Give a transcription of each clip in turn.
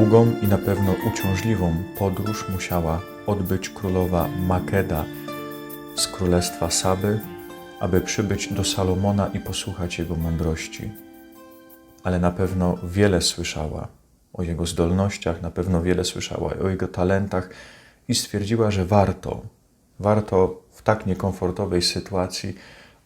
Długą i na pewno uciążliwą podróż musiała odbyć królowa Makeda z królestwa Saby, aby przybyć do Salomona i posłuchać jego mądrości. Ale na pewno wiele słyszała o jego zdolnościach, na pewno wiele słyszała o jego talentach i stwierdziła, że warto, warto w tak niekomfortowej sytuacji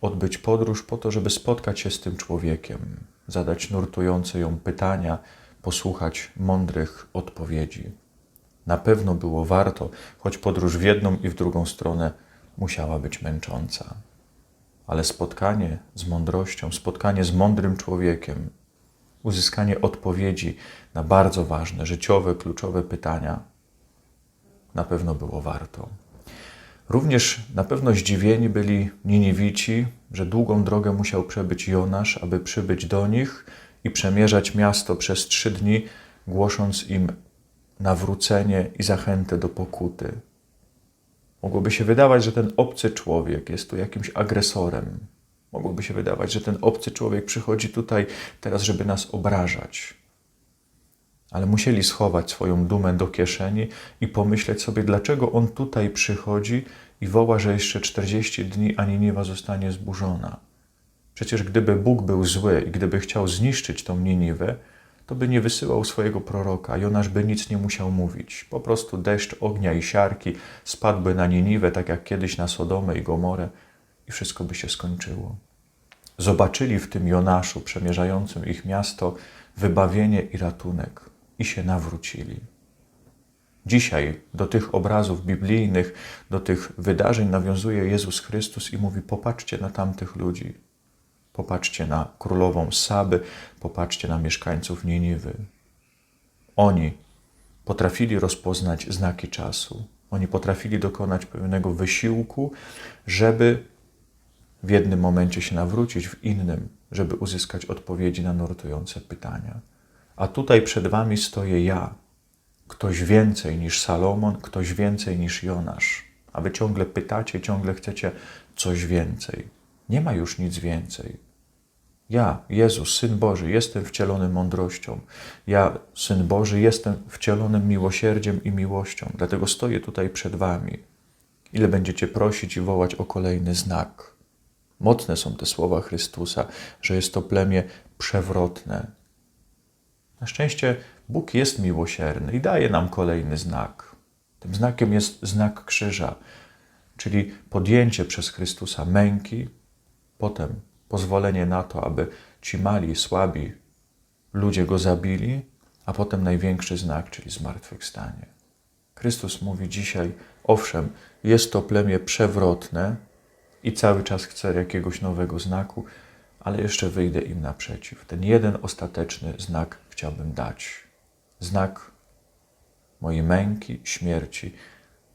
odbyć podróż po to, żeby spotkać się z tym człowiekiem, zadać nurtujące ją pytania, posłuchać mądrych odpowiedzi. Na pewno było warto, choć podróż w jedną i w drugą stronę musiała być męcząca. Ale spotkanie z mądrością, spotkanie z mądrym człowiekiem, uzyskanie odpowiedzi na bardzo ważne, życiowe, kluczowe pytania, na pewno było warto. Również na pewno zdziwieni byli Niniwici, że długą drogę musiał przebyć Jonasz, aby przybyć do nich i przemierzać miasto przez trzy dni, głosząc im nawrócenie i zachętę do pokuty. Mogłoby się wydawać, że ten obcy człowiek jest tu jakimś agresorem. Mogłoby się wydawać, że ten obcy człowiek przychodzi tutaj teraz, żeby nas obrażać. Ale musieli schować swoją dumę do kieszeni i pomyśleć sobie, dlaczego on tutaj przychodzi i woła, że jeszcze 40 dni, a Niniwa zostanie zburzona. Przecież gdyby Bóg był zły i gdyby chciał zniszczyć tą Niniwę, to by nie wysyłał swojego proroka. Jonasz by nic nie musiał mówić. Po prostu deszcz ognia i siarki spadłby na Niniwę, tak jak kiedyś na Sodomę i Gomorę i wszystko by się skończyło. Zobaczyli w tym Jonaszu przemierzającym ich miasto wybawienie i ratunek i się nawrócili. Dzisiaj do tych obrazów biblijnych, do tych wydarzeń nawiązuje Jezus Chrystus i mówi: Popatrzcie na tamtych ludzi. Popatrzcie na królową Saby, popatrzcie na mieszkańców Niniwy. Oni potrafili rozpoznać znaki czasu. Oni potrafili dokonać pewnego wysiłku, żeby w jednym momencie się nawrócić, w innym, żeby uzyskać odpowiedzi na nurtujące pytania. A tutaj przed wami stoję ja, ktoś więcej niż Salomon, ktoś więcej niż Jonasz. A wy ciągle pytacie, ciągle chcecie coś więcej. Nie ma już nic więcej. Ja, Jezus, Syn Boży, jestem wcielonym mądrością. Ja, Syn Boży, jestem wcielonym miłosierdziem i miłością. Dlatego stoję tutaj przed wami. Ile będziecie prosić i wołać o kolejny znak? Mocne są te słowa Chrystusa, że jest to plemię przewrotne. Na szczęście Bóg jest miłosierny i daje nam kolejny znak. Tym znakiem jest znak krzyża, czyli podjęcie przez Chrystusa męki, potem pozwolenie na to, aby ci mali, słabi ludzie go zabili, a potem największy znak, czyli zmartwychwstanie. Chrystus mówi dzisiaj, owszem, jest to plemię przewrotne i cały czas chce jakiegoś nowego znaku, ale jeszcze wyjdę im naprzeciw. Ten jeden ostateczny znak chciałbym dać. Znak mojej męki, śmierci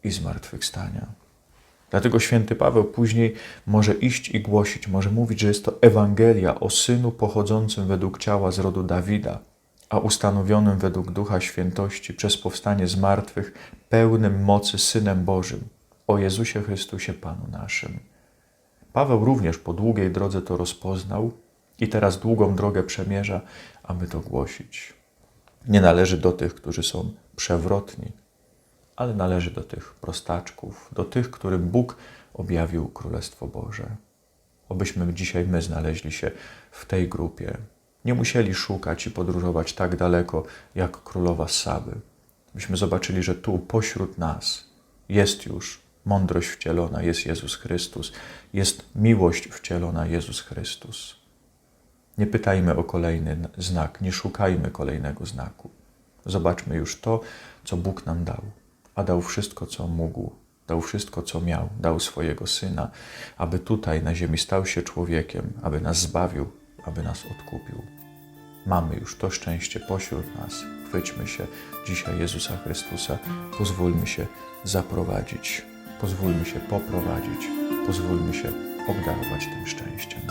i zmartwychwstania. Dlatego święty Paweł później może iść i głosić, może mówić, że jest to Ewangelia o synu pochodzącym według ciała z rodu Dawida, a ustanowionym według ducha świętości przez powstanie z martwych, pełnym mocy synem Bożym, o Jezusie Chrystusie Panu naszym. Paweł również po długiej drodze to rozpoznał i teraz długą drogę przemierza, aby to głosić. Nie należy do tych, którzy są przewrotni, ale należy do tych prostaczków, do tych, którym Bóg objawił Królestwo Boże. Obyśmy dzisiaj my znaleźli się w tej grupie. Nie musieli szukać i podróżować tak daleko jak królowa Saby. Byśmy zobaczyli, że tu pośród nas jest już mądrość wcielona, jest Jezus Chrystus, jest miłość wcielona, Jezus Chrystus. Nie pytajmy o kolejny znak, nie szukajmy kolejnego znaku. Zobaczmy już to, co Bóg nam dał a dał wszystko, co mógł, dał wszystko, co miał, dał swojego syna, aby tutaj na ziemi stał się człowiekiem, aby nas zbawił, aby nas odkupił. Mamy już to szczęście pośród nas. Chwyćmy się dzisiaj Jezusa Chrystusa, pozwólmy się zaprowadzić, pozwólmy się poprowadzić, pozwólmy się obdarować tym szczęściem.